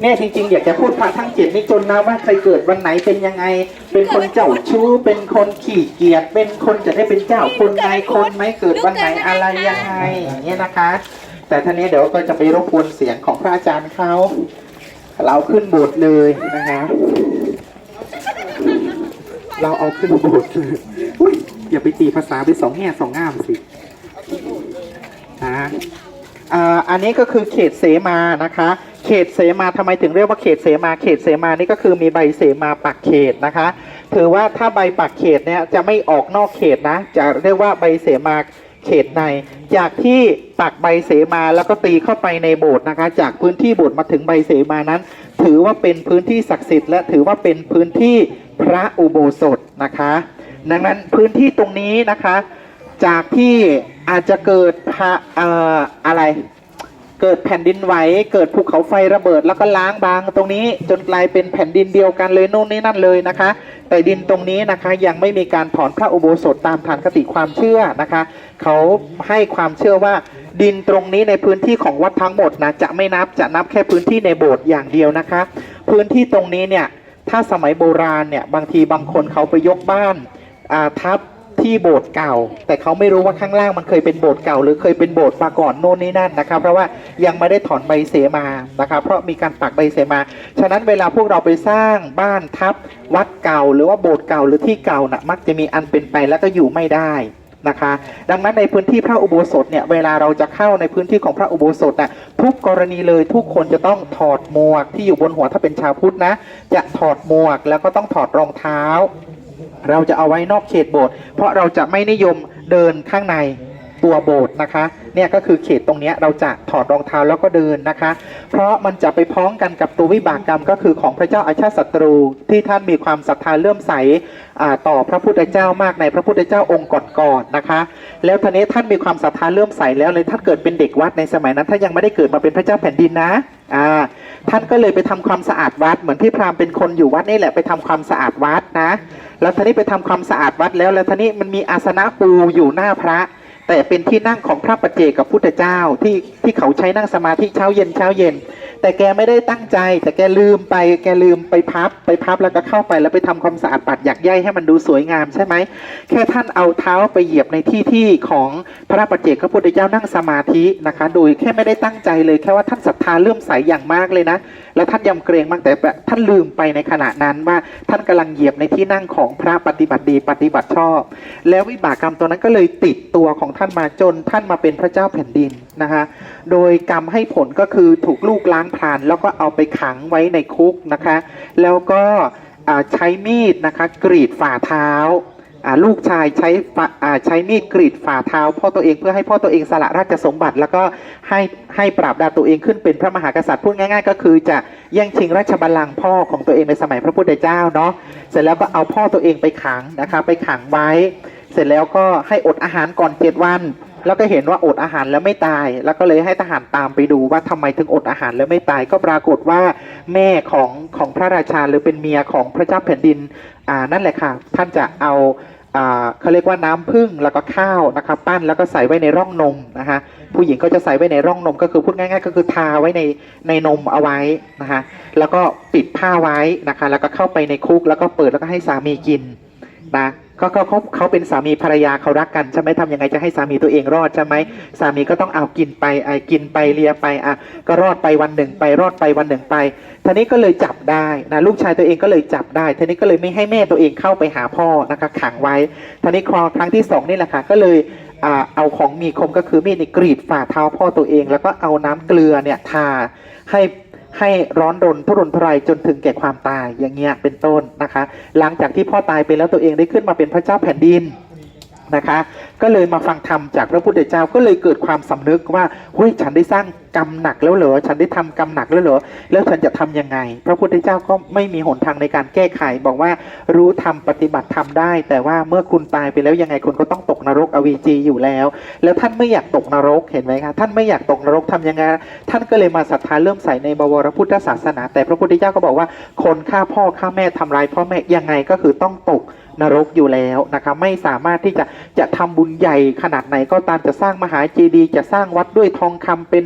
เนี่ยจริงๆอยากจะพูดพระทั้งเจ็ดนี่จนนะว่าใครเกิดวันไหนเป็นยังไง เป็นคนเจ้าชู้ เป็นคนขี้เกียจ เป็นคนจะได้เป็นเจ้าคนนายคนไหมเกิดวันไหนอะไรยังไงอย่างเงี้ยนะคะ แต่ท่านี้เดี๋ยวก็จะไปรบกวนเสียงของพระอาจารย์เขาเราขึ้นบทเลยนะคะเราเอาขึ้นบทเลยอุ้ยอย่าไปตีภาษาไปสองแง่สองง่ามสินะอ่าอันนี้ก็คือเขตเสมานะคะ เขตเสมาทำไมถึงเรียกว่าเขตเสมาเขตเสมานี่ก็คือมีใบเสมาปักเขตนะคะ ถือว่าถ้าใบปักเขตเนี่ยจะไม่ออกนอกเขตนะ จะเรียกว่าใบเสมาเขตใน จากที่ปักใบเสมาแล้วก็ตีเข้าไปในโบสถ์นะคะ จากพื้นที่โบสถ์มาถึงใบเสมานั้น ถือว่าเป็นพื้นที่ศักดิ์สิทธิ์และถือว่าเป็นพื้นที่พระอุโบสถนะคะ ดังนั้นพื้นที่ตรงนี้นะคะ จากที่อาจจะเกิดพระเอ่ออะไร เกิดแผ่นดินไหว เกิดภูเขาไฟระเบิดแล้วก็ล้างบางตรงนี้จนกลายเป็นแผ่นดินเดียวกันเลยนู่นนี่นั่นเลยนะคะ แต่ดินตรงนี้นะคะยังไม่มีการถอนพระอุโบสถตามฐานคติความเชื่อนะคะ เขาให้ความเชื่อว่าดินตรงนี้ในพื้นที่ของวัดทั้งหมดนะจะไม่นับจะนับแค่พื้นที่ในโบสถ์อย่างเดียวนะคะ พื้นที่ตรงนี้เนี่ยถ้าสมัยโบราณเนี่ยบางทีบางคนเขาไปยกบ้านอาทับ ที่โบสถ์เก่า แต่เขาไม่รู้ว่าข้างล่างมันเคยเป็นโบสถ์เก่า หรือเคยเป็นโบสถ์มาก่อนโน่นนี่นั่นนะครับ เพราะว่ายังไม่ได้ถอนใบเสมานะครับ เพราะมีการปักใบเสมา ฉะนั้นเวลาพวกเราไปสร้างบ้านทับวัดเก่า หรือว่าโบสถ์เก่าหรือที่เก่านะ่ะมักจะมีอันเป็นไปแล้วก็อยู่ไม่ได้นะคะ ดังนั้นในพื้นที่พระอุโบสถเนี่ยเวลาเราจะเข้าในพื้นที่ของพระอุโบสถน่ะทุกกรณีเลยทุกคนจะต้องถอดหมวกที่อยู่บนหัวถ้าเป็นชาวพุทธนะ จะถอดหมวกแล้วก็ต้องถอดรองเท้า เราจะเอาไว้นอกเขตโบสถ์เพราะเราจะไม่นิยมเดินข้างในตัวโบสถ์นะคะเนี่ยก็คือเขตตรงนี้เราจะถอดรองเท้าแล้วก็เดินนะคะ เพราะมันจะไปพ้องกันกับตัววิบากกรรมก็คือของพระเจ้าอาชาติศัตรูที่ท่านมีความศรัทธาเลื่อมใสต่อพระพุทธเจ้ามากในพระพุทธเจ้าองค์ก่อนๆนะคะ แล้วทีนี้ท่านมีความศรัทธาเลื่อมใสแล้วเลยท่านเกิดเป็นเด็กวัดในสมัยนั้นท่านยังไม่ได้เกิดมาเป็นพระเจ้าแผ่นดินนะ อ่าท่านก็เลยไปทำความสะอาดวัด เหมือนพี่พราหมณ์เป็นคนอยู่วัดนี่แหละไปทำความสะอาดวัดนะ แล้วท่านี้ไปทำความสะอาดวัดแล้ว แล้วท่านี้มันมีอาสนะปูอยู่หน้าพระ แต่เป็นที่นั่งของพระประเจกับพุทธเจ้าที่ที่เขาใช้นั่งสมาธิเช้าเย็นเช้าเย็น แต่แกไม่ได้ตั้งใจ แต่แกลืมไป แกลืมไปพับ ไปพับแล้วก็เข้าไปแล้วไปทำความสะอาดปัดหยักใยให้มันดูสวยงามใช่ไหม แค่ท่านเอาเท้าไปเหยียบในที่ที่ของพระปัจเจกพระพุทธเจ้านั่งสมาธินะคะ โดยแค่ไม่ได้ตั้งใจเลยแค่ว่าท่านศรัทธาเลื่อมใสอย่างมากเลยนะ แล้วท่านยำเกรงมากแต่แบบท่านลืมไปในขณะนั้นว่าท่านกำลังเหยียบในที่นั่งของพระปฏิบัติดีปฏิบัติชอบ แล้ววิบากกรรมตัวนั้นก็เลยติดตัวของท่านมาจนท่านมาเป็นพระเจ้าแผ่นดินนะคะโดยกรรมให้ผลก็คือถูกลูกล้างผลาญแล้วก็เอาไปขังไว้ในคุกนะคะ แล้วก็ใช้มีดนะคะกรีดฝ่าเท้าลูกชายใช้ใช้มีดกรีดฝ่าเท้า พ่อตัวเองเพื่อให้พ่อตัวเองสละราชสมบัติ แล้วก็ให้ให้ปราบดาตัวเองขึ้นเป็นพระมหากษัตริย์พูดง่าย ๆ ก็คือจะแย่งชิงราชบัลลังก์พ่อของตัวเองในสมัยพระพุทธเจ้าเนาะเสร็จแล้วก็เอาพ่อตัวเองไปขังนะคะไปขังไว้ เสร็จแล้วก็ให้อดอาหารก่อนเจ็ดวัน แล้วก็เห็นว่าอดอาหารแล้วไม่ตาย แล้วก็เลยให้ทหารตามไปดูว่าทำไมถึงอดอาหารแล้วไม่ตาย ก็ปรากฏว่าแม่ของของพระราชาหรือเป็นเมียของพระเจ้าแผ่นดินอ่านั่นแหละค่ะ ท่านจะเอาเขาเรียกว่าน้ำผึ้งแล้วก็ข้าวนะครับปั้นแล้วก็ใส่ไว้ในร่องนมนะฮะผู้หญิงก็จะใส่ไว้ในร่องนม ก็คือพูดง่าย ๆ ก็คือทาไว้ในในนมเอาไว้นะฮะแล้วก็ปิดผ้าไว้นะคะแล้วก็เข้าไปในคุกแล้วก็เปิดแล้วก็ให้สามีกินนะ ก็ก็เขาเขาเป็นสามีภรรยาเขารักกันใช่ไหมทำยังไงจะให้สามีตัวเองรอดใช่ไหมสามีก็ต้องเอากินไปไอ้กินไปเลียไปอะก็รอดไปวันหนึ่งไปรอดไปวันหนึ่งไปทีนี้ก็เลยจับได้นะลูกชายตัวเองก็เลยจับได้ทีนี้ก็เลยไม่ให้แม่ตัวเองเข้าไปหาพ่อนะคะขังไว้ทีนี้ครอครั้งที่สองนี่แหละค่ะก็เลยอ่าเอาของมีคมก็คือมีดในกรีดฝ่าเท้าพ่อตัวเอง แล้วก็เอาน้ำเกลือเนี่ยทาให้ ให้ร้อนรนทุรนทุรายจนถึงแก่ความตายอย่างเงี้ยเป็นต้นนะคะ หลังจากที่พ่อตายไปแล้วตัวเองได้ขึ้นมาเป็นพระเจ้าแผ่นดิน นะคะ ก็เลยมาฟังธรรมจากพระพุทธเจ้าก็เลยเกิดความสำนึกว่าเฮ้ยฉันได้สร้างกรรมหนักแล้วเหรอฉันได้ทำกรรมหนักแล้วเหรอแล้วฉันจะทำยังไง พระพุทธเจ้าก็ไม่มีหนทางในการแก้ไข บอกว่ารู้ทำปฏิบัติทำได้ แต่ว่าเมื่อคุณตายไปแล้วยังไงคุณก็ต้องตกนรกอเวจีอยู่แล้ว แล้วท่านไม่อยากตกนรกเห็นไหมคะท่านไม่อยากตกนรกทำยังไงท่านก็เลยมาศรัทธาเริ่มใส่ในบวรพุทธศาสนา แต่พระพุทธเจ้าก็บอกว่า คนฆ่าพ่อฆ่าแม่ทำร้ายพ่อแม่ยังไงก็คือต้องตกนรกอยู่แล้วนะคะไม่สามารถที่จะ จะทำบุญใหญ่ขนาดไหนก็ตามจะสร้างมหาเจดีย์จะสร้างวัดด้วยทองคำเป็น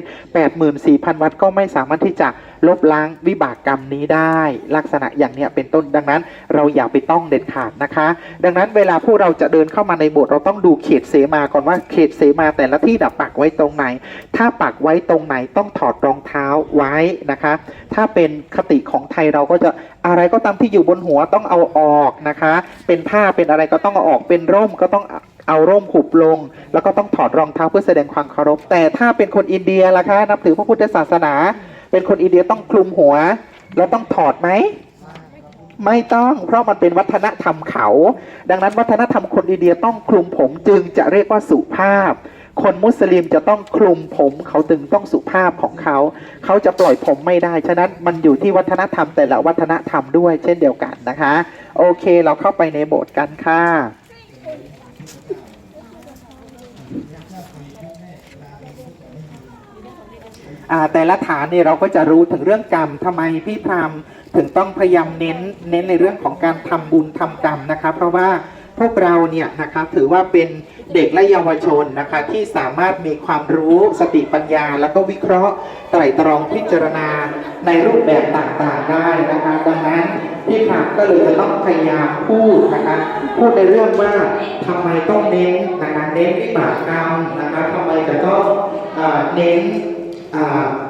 84,000 วัดก็ไม่สามารถที่จะ ลบล้างวิบากกรรมนี้ได้ ลักษณะอย่างเนี้ยเป็นต้นดังนั้น เราอย่าไปต้องเด็ดขาดนะคะ ดังนั้นเวลาพวกเราจะเดินเข้ามาในโบสถ์เราต้องดูเขตเสมาก่อนว่าเขตเสมาแต่ละที่ดับปักไว้ตรงไหน ถ้าปักไว้ตรงไหนต้องถอดรองเท้าไว้นะคะ ถ้าเป็นคติของไทยเราก็จะอะไรก็ตามที่อยู่บนหัวต้องเอาออกนะคะ เป็นผ้าเป็นอะไรก็ต้องเอาออกเป็นร่มก็ต้องเอาร่มหุบลง แล้วก็ต้องถอดรองเท้าเพื่อแสดงความเคารพ แต่ถ้าเป็นคนอินเดียล่ะคะ นับถือพระพุทธศาสนา เป็นคนอินเดียต้องคลุมหัว แล้วต้องถอดไหม ไม่ต้อง เพราะมันเป็นวัฒนธรรมเขา ดังนั้นวัฒนธรรมคนอินเดียต้องคลุมผมจึงจะเรียกว่าสุภาพ คนมุสลิมจะต้องคลุมผมเขาถึงต้องสุภาพของเขา เขาจะปล่อยผมไม่ได้ ฉะนั้นมันอยู่ที่วัฒนธรรมแต่ละวัฒนธรรมด้วยเช่นเดียวกันนะคะ โอเคเราเข้าไปในโบสถ์กันค่ะ อ่า แต่ละฐานเนี่ยเราก็จะรู้ถึงเรื่องกรรมทำไมพี่พรามถึงต้องพยายามเน้นเน้นในเรื่องของการทำบุญทำกรรมนะคะเพราะว่าพวกเราเนี่ยนะคะถือว่าเป็นเด็กและเยาวชนนะคะที่สามารถมีความรู้สติปัญญา แล้วก็วิเคราะห์ไตร่ตรองพิจารณาในรูปแบบต่างๆได้นะคะดังนั้นพี่พามก็เลยจะต้องพยายามพูดนะคะพูดในเรื่องว่าทำไมต้องเน้นนะคะเน้นวิบากกรรมนะคะทำไมจะต้องเน้น อ่า